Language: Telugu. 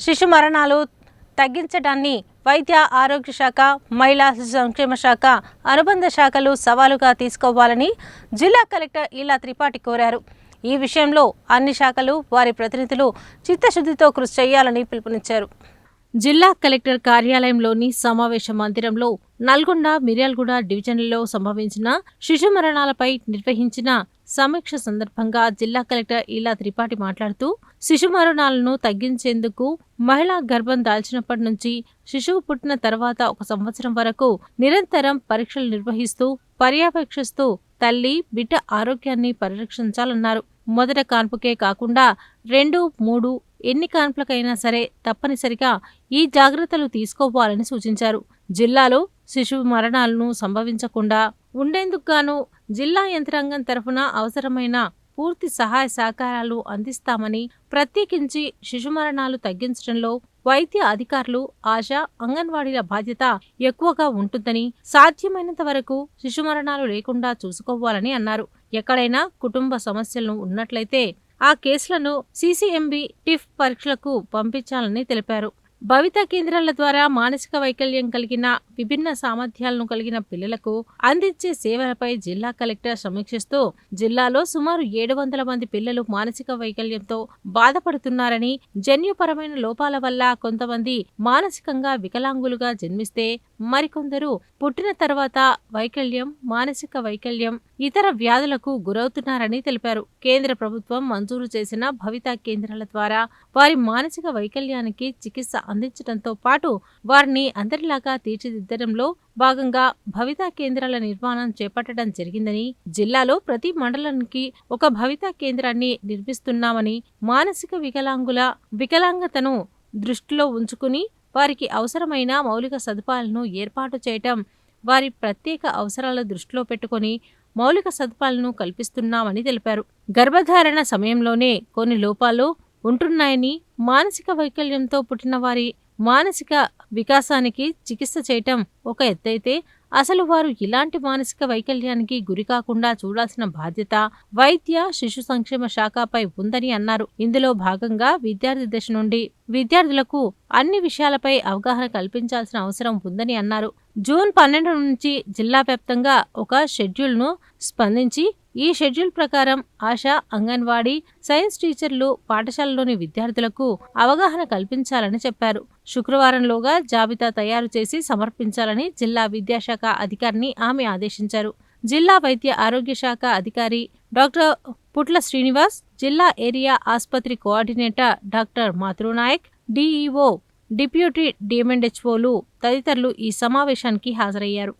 శిశు మరణాలు తగ్గించడాన్ని వైద్య ఆరోగ్య శాఖ మహిళా శిశు సంక్షేమ శాఖ అనుబంధ శాఖలు సవాలుగా తీసుకోవాలని జిల్లా కలెక్టర్ ఇలా త్రిపాఠి కోరారు. ఈ విషయంలో అన్ని శాఖలు వారి ప్రతినిధులు చిత్తశుద్ధితో కృషి చేయాలని పిలుపునిచ్చారు. జిల్లా కలెక్టర్ కార్యాలయంలోని సమావేశ మందిరంలో నల్గొండ మిర్యాలగూడ డివిజన్లలో సంభవించిన శిశు మరణాలపై నిర్వహించిన సమీక్ష సందర్భంగా జిల్లా కలెక్టర్ ఇలా త్రిపాఠి మాట్లాడుతూ శిశు మరణాలను తగ్గించేందుకు మహిళ గర్భం దాల్చినప్పటి నుంచి శిశువు పుట్టిన తర్వాత ఒక సంవత్సరం వరకు నిరంతరం పరీక్షలు నిర్వహిస్తూ పర్యవేక్షిస్తూ తల్లి బిడ్డ ఆరోగ్యాన్ని పరిరక్షించాలన్నారు. మొదట కాన్పుకే కాకుండా రెండు మూడు ఎన్ని కాన్పులకైనా సరే తప్పనిసరిగా ఈ జాగ్రత్తలు తీసుకోవాలని సూచించారు. జిల్లాలో శిశువు మరణాలను సంభవించకుండా ఉండేందుకు గాను జిల్లా యంత్రాంగం తరఫున అవసరమైన పూర్తి సహాయ సహకారాలు అందిస్తామని ప్రత్యేకించి శిశు మరణాలు తగ్గించడంలో వైద్య అధికారులు ఆశా అంగన్వాడీల బాధ్యత ఎక్కువగా ఉంటుందని సాధ్యమైనంత వరకు శిశు మరణాలు లేకుండా చూసుకోవాలని అన్నారు. ఎక్కడైనా కుటుంబ సమస్యలు ఉన్నట్లయితే ఆ కేసులను సీసీఎంబీ టిఫ్ పరీక్షలకు పంపించాలని తెలిపారు. భవిత కేంద్రాల ద్వారా మానసిక వైకల్యం కలిగిన విభిన్న సామర్థ్యాలను కలిగిన పిల్లలకు అందించే సేవలపై జిల్లా కలెక్టర్ సమీక్షిస్తూ జిల్లాలో సుమారు ఏడు వందల మంది పిల్లలు మానసిక వైకల్యంతో బాధపడుతున్నారని జన్యుపరమైన లోపాల వల్ల కొంతమంది మానసికంగా వికలాంగులుగా జన్మిస్తే మరికొందరు పుట్టిన తర్వాత వైకల్యం మానసిక వైకల్యం ఇతర వ్యాధులకు గురవుతున్నారని తెలిపారు. కేంద్ర ప్రభుత్వం మంజూరు చేసిన భవిత కేంద్రాల ద్వారా వారి మానసిక వైకల్యానికి చికిత్స అందించడంతో పాటు వారిని అందరిలాగా తీర్చిదిద్దడంలో భాగంగా భవితా కేంద్రాల నిర్మాణం చేపట్టడం జరిగిందని జిల్లాలో ప్రతి మండలానికి ఒక భవిత కేంద్రాన్ని నిర్మిస్తున్నామని మానసిక వికలాంగుల వికలాంగతను దృష్టిలో ఉంచుకుని వారికి అవసరమైన మౌలిక సదుపాయాలను ఏర్పాటు చేయటం వారి ప్రత్యేక అవసరాల దృష్టిలో పెట్టుకొని మౌలిక సదుపాయాలను కల్పిస్తున్నామని తెలిపారు. గర్భధారణ సమయంలోనే కొన్ని లోపాలు ఉంటున్నాయని మానసిక వైకల్యంతో పుట్టిన వారి మానసిక వికాసానికి చికిత్స చేయటం ఒక ఎత్తైతే అసలు వారు ఇలాంటి మానసిక వైకల్యానికి గురి కాకుండా చూడాల్సిన బాధ్యత వైద్య శిశు సంక్షేమ శాఖపై ఉందని అన్నారు. ఇందులో భాగంగా విద్యార్థి దశ నుండి విద్యార్థులకు అన్ని విషయాలపై అవగాహన కల్పించాల్సిన అవసరం ఉందని అన్నారు. జూన్ పన్నెండు నుంచి జిల్లా వ్యాప్తంగా ఒక షెడ్యూల్ను స్పందించి ఈ షెడ్యూల్ ప్రకారం ఆశా అంగన్వాడీ సైన్స్ టీచర్లు పాఠశాలలోని విద్యార్థులకు అవగాహన కల్పించాలని చెప్పారు. శుక్రవారంలోగా జాబితా తయారు చేసి సమర్పించాలని జిల్లా విద్యాశాఖ అధికారిని ఆమె ఆదేశించారు. జిల్లా వైద్య ఆరోగ్య శాఖ అధికారి డాక్టర్ పుట్ల శ్రీనివాస్ జిల్లా ఏరియా ఆసుపత్రి కోఆర్డినేటర్ డాక్టర్ మాతృనాయక్ డిఈఓ డిప్యూటీ డిఎంఎండ్హెచ్ఓలు తదితరులు ఈ సమావేశానికి హాజరయ్యారు.